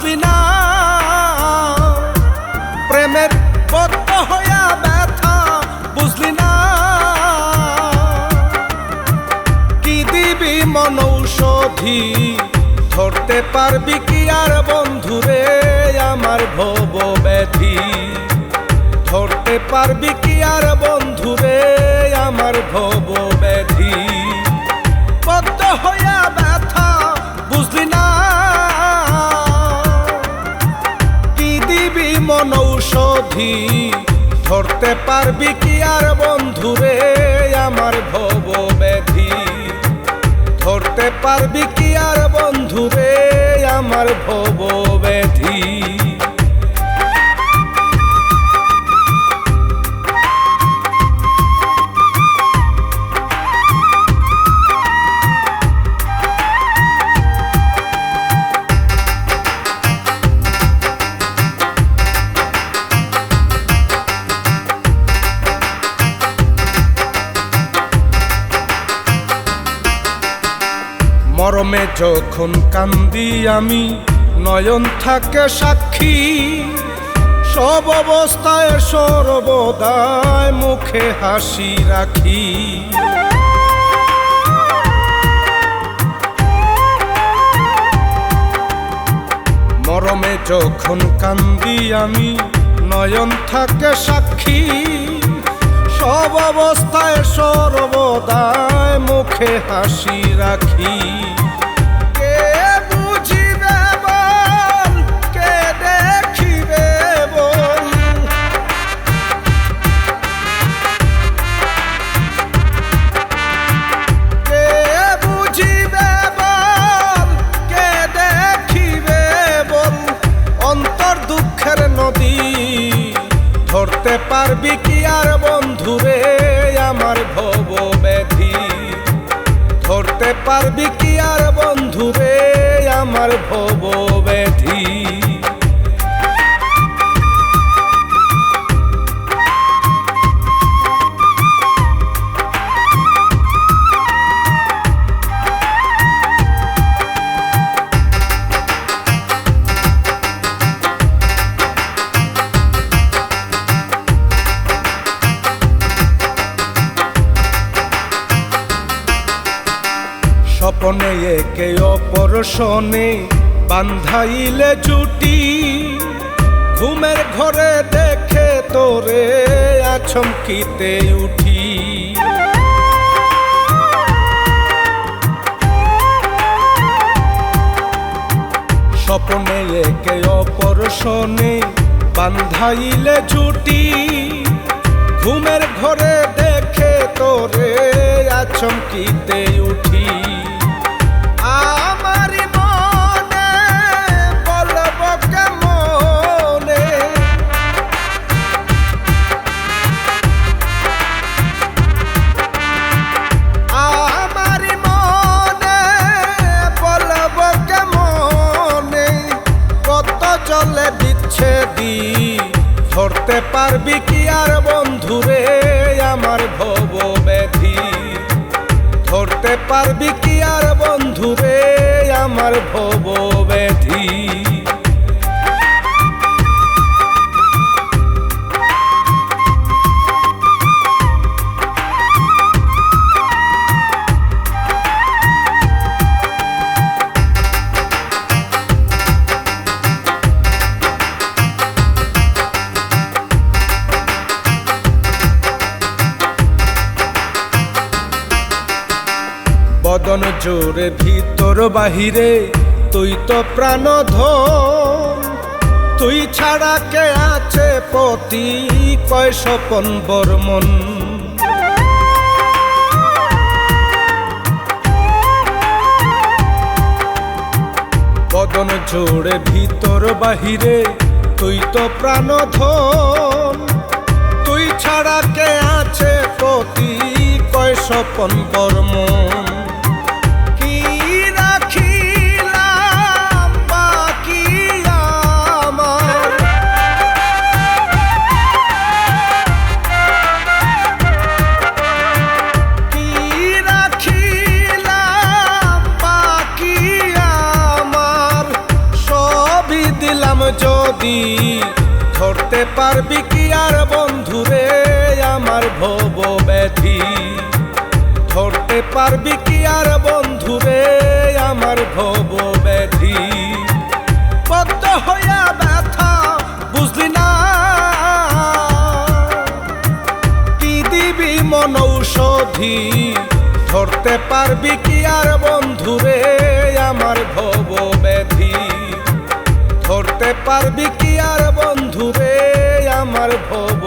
বুঝলি না প্রেমের পদ্ম হইয়া ব্যথা, বুঝলি না? কি দিবি মনৌষধি ধরতে পারবি কি আর বন্ধুরে আমার ভব ব্যাধি ধরতে পারবি কি আর ধরতে মরমে যখন কান্দি আমি, নয়ন থাকে সাক্ষী। সব অবস্থায় সর্বদায় মুখে হাসি রাখি। মরমে যখন কান্দি আমি, নয়ন থাকে সাক্ষী। সব অবস্থায় সর্বদায় মুখে হাসি রাখি। পারবি কি আর বন্ধুরে আমার ভব ব্যাধি? ধরতে পারবি কি আর বন্ধুরে আমার ভব ব্যাধি? স্বপনে একে অপর বান্ধাইলে জুটি ঘুমের ঘরে দেখে তোরে আচমকিতে উঠি। স্বপনে একে অপর বান্ধাইলে জুটি ঘুমের ঘরে দেখে তোরে আচমকিতে ধরতে পারবি কি আর বন্ধুরে আমার ভব ব্যাধি ধরতে পারবি কি আর বন্ধুরে আমার ভব বদন জোরে ভিতর বাহিরে, তুই তো প্রাণ ধন তুই ছাড়া কে আছে পতি কয় স্বপন বর্মন। বদন জোরে ভিতর বাহিরে, তুই তো প্রাণ ধন তুই ছাড়া কে আছে পতি কয় স্বপন বর্মন। দিলাম যদি ধরতে পারবি কি আর বন্ধুরে আমার ভব ব্যাধি ধরতে পারবি কি আর বন্ধু বন্ধুরে আমার ভব ব্যাধি বদ্ধ হইয়া ব্যথা, বুঝলি না? কি দিবি মন ঔষধি? ধরতে পারবি কি আর বন্ধুরে আমার ভব ব্যাধি ধরতে পারবি কি আর বন্ধুরে আমার ভব